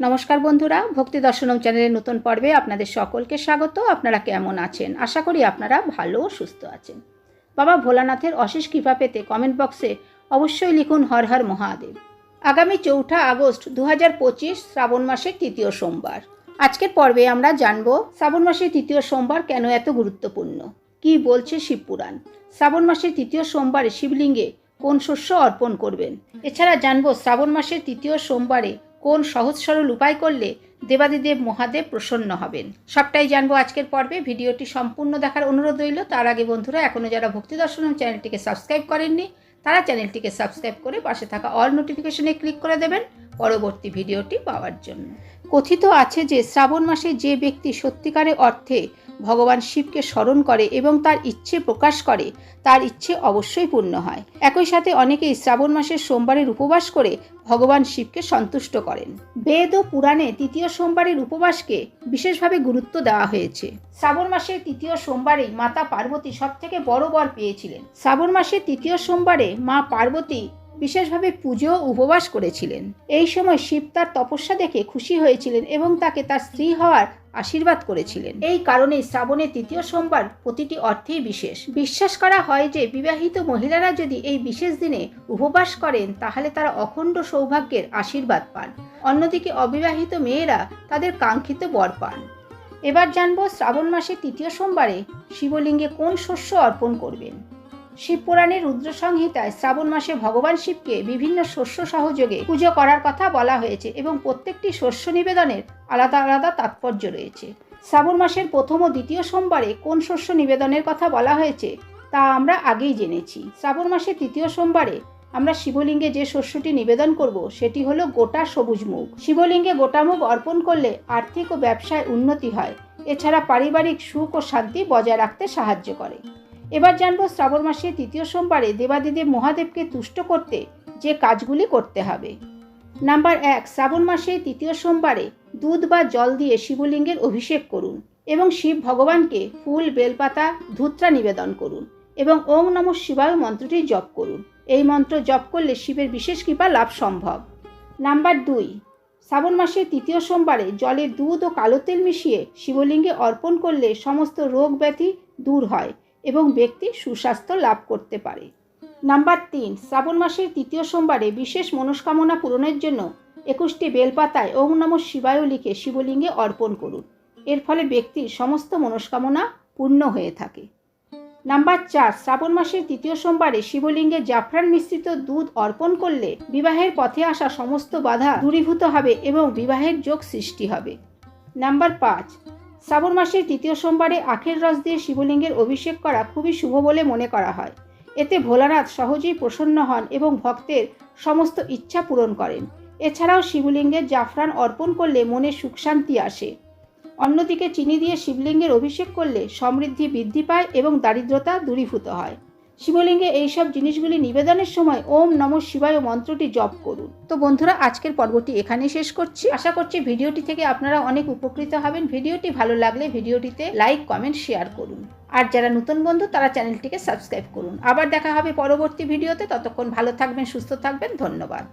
নমস্কার বন্ধুরা, ভক্তি দর্শনম চ্যানেলের নতুন পর্বে আপনাদের সকলকে স্বাগত। আপনারা কেমন আছেন? আশা করি আপনারা ভালো সুস্থ আছেন। বাবা ভোলানাথের অশেষ কৃপা পেতে কমেন্ট বক্সে অবশ্যই লিখুন হর হর মহাদেব। আগামী চৌঠা আগস্ট দু হাজার পঁচিশ শ্রাবণ মাসের তৃতীয় সোমবার। আজকের পর্বে আমরা জানব শ্রাবণ মাসের তৃতীয় সোমবার কেন এত গুরুত্বপূর্ণ? কি বলছে শিবপুরাণ শ্রাবণ মাসের তৃতীয় সোমবারে শিবলিঙ্গে কোন শস্য অর্পণ করবেন? এছাড়া জানব শ্রাবণ মাসের তৃতীয় সোমবারে কোন সহজ সরল উপায় করলে দেবাদিদেব মহাদেব প্রসন্ন হবেন? সবটাই জানব আজকের পর্বে। ভিডিওটি সম্পূর্ণ দেখার অনুরোধ রইল। তার আগে বন্ধুরা এখনও যারা ভক্তি দর্শনম চ্যানেলটিকে সাবস্ক্রাইব করেননি, তারা চ্যানেলটিকে সাবস্ক্রাইব করে পাশে থাকা অল নোটিফিকেশনে ক্লিক করে দেবেন। পরবর্তী ভিডিওটি পাওয়ার জন্য। কথিত আছে যে শ্রাবণ মাসে যে ব্যক্তি সত্যিকারে অর্থে ভগবান শিবকে স্মরণ করে এবং তার ইচ্ছে প্রকাশ করে, তার ইচ্ছে অবশ্যই পূর্ণ হয়। একই সাথে অনেকেই শ্রাবণ মাসের সোমবারের উপবাস করে ভগবান শিবকে সন্তুষ্ট করেন। বেদ ও পুরাণে তৃতীয় সোমবারের উপবাসকে বিশেষভাবে গুরুত্ব দেওয়া হয়েছে। শ্রাবণ মাসের তৃতীয় সোমবারেই মাতা পার্বতী সব থেকে বড় বর পেয়েছিলেন। শ্রাবণ মাসের তৃতীয় সোমবারে মা পার্বতী বিশেষভাবে পুজো উপবাস করেছিলেন। এই সময় শিব তার তপস্যা দেখে খুশি হয়েছিলেন এবং তাকে তার স্ত্রী হওয়ার আশীর্বাদ করেছিলেন। এই কারণে শ্রাবণের তৃতীয় সোমবার প্রতিটি অর্থেই বিশেষ। বিশ্বাস করা হয় যে বিবাহিত মহিলারা যদি এই বিশেষ দিনে উপবাস করেন, তাহলে তারা অখণ্ড সৌভাগ্যের আশীর্বাদ পান। অন্যদিকে অবিবাহিত মেয়েরা তাদের কাঙ্ক্ষিত বর পান। এবার জানব শ্রাবণ মাসের তৃতীয় সোমবারে শিবলিঙ্গে কোন শস্য অর্পণ করবেন। শিবপুরাণের রুদ্র সংহিতায় শ্রাবণ মাসে ভগবান শিবকে বিভিন্ন শস্য সহযোগে পুজো করার কথা বলা হয়েছে এবং প্রত্যেকটি শস্য নিবেদনের আলাদা আলাদা তাৎপর্য রয়েছে। শ্রাবণ মাসের প্রথম ও দ্বিতীয় সোমবারে কোন শস্য নিবেদনের কথা বলা হয়েছে তা আমরা আগেই জেনেছি। শ্রাবণ মাসের তৃতীয় সোমবারে আমরা শিবলিঙ্গে যে শস্যটি নিবেদন করব সেটি হলো গোটা সবুজ মুখ শিবলিঙ্গে গোটা মুখ অর্পণ করলে আর্থিক ও ব্যবসায় উন্নতি হয়। এছাড়া পারিবারিক সুখ ও শান্তি বজায় রাখতে সাহায্য করে। এবার জানব শ্রাবণ মাসের তৃতীয় সোমবারে দেবাদিদেব মহাদেবকে তুষ্ট করতে যে কাজগুলি করতে হবে। নাম্বার এক, শ্রাবণ মাসে তৃতীয় সোমবারে দুধ বা জল দিয়ে শিবলিঙ্গের অভিষেক করুন এবং শিব ভগবানকে ফুল, বেলপাতা, ধূত্রা নিবেদন করুন এবং ওং নম শিবায় মন্ত্রটি জপ করুন। এই মন্ত্র জপ করলে শিবের বিশেষ কৃপা লাভ সম্ভব। নাম্বার দুই, শ্রাবণ মাসের তৃতীয় সোমবারে জলে দুধ ও কালো তেল মিশিয়ে শিবলিঙ্গে অর্পণ করলে সমস্ত রোগ ব্যাধি দূর হয়। এবং ব্যক্তি সুস্বাস্থ্য লাভ করতে পারে। নাম্বার তিন, শ্রাবণ মাসের তৃতীয় সোমবারে বিশেষ মনস্কামনা পূরণের জন্য একুশটি বেলপাতায় ওম নম শিবায় লিখে শিবলিঙ্গে অর্পণ করুন। এর ফলে ব্যক্তির সমস্ত মনস্কামনা পূর্ণ হয়ে থাকে। নাম্বার চার, শ্রাবণ মাসের তৃতীয় সোমবারে শিবলিঙ্গে জাফরান মিশ্রিত দুধ অর্পণ করলে বিবাহের পথে আসা সমস্ত বাধা দূরীভূত হবে এবং বিবাহের যোগ সৃষ্টি হবে। নাম্বার পাঁচ শ্রাবণ মাসের তৃতীয় সোমবারে আখের রস দিয়ে শিবলিঙ্গের অভিষেক করা খুবই শুভ বলে মনে করা হয়। এতে ভোলানাথ সহজেই প্রসন্ন হন এবং ভক্তের সমস্ত ইচ্ছা পূরণ করেন। এছাড়াও শিবলিঙ্গের জাফরান অর্পণ করলে মনে সুখ শান্তি আসে। অন্যদিকে চিনি দিয়ে শিবলিঙ্গের অভিষেক করলে সমৃদ্ধি বৃদ্ধি পায় এবং দারিদ্রতা দূরীভূত হয়। শিবলিঙ্গে এইসব জিনিসগুলি নিবেদনের সময় ওম নম শিবায় মন্ত্রটি জপ করুন। তো বন্ধুরা, আজকের পর্বটি এখানে শেষ করছি। আশা করছি ভিডিওটি থেকে আপনারা অনেক উপকৃত হবেন। ভিডিওটি ভালো লাগলে ভিডিওটিতে লাইক, কমেন্ট, শেয়ার করুন। আর যারা নতুন বন্ধু, তারা চ্যানেলটিকে সাবস্ক্রাইব করুন। আবার দেখা হবে পরবর্তী ভিডিওতে। ততক্ষণ ভালো থাকবেন, সুস্থ থাকবেন। ধন্যবাদ।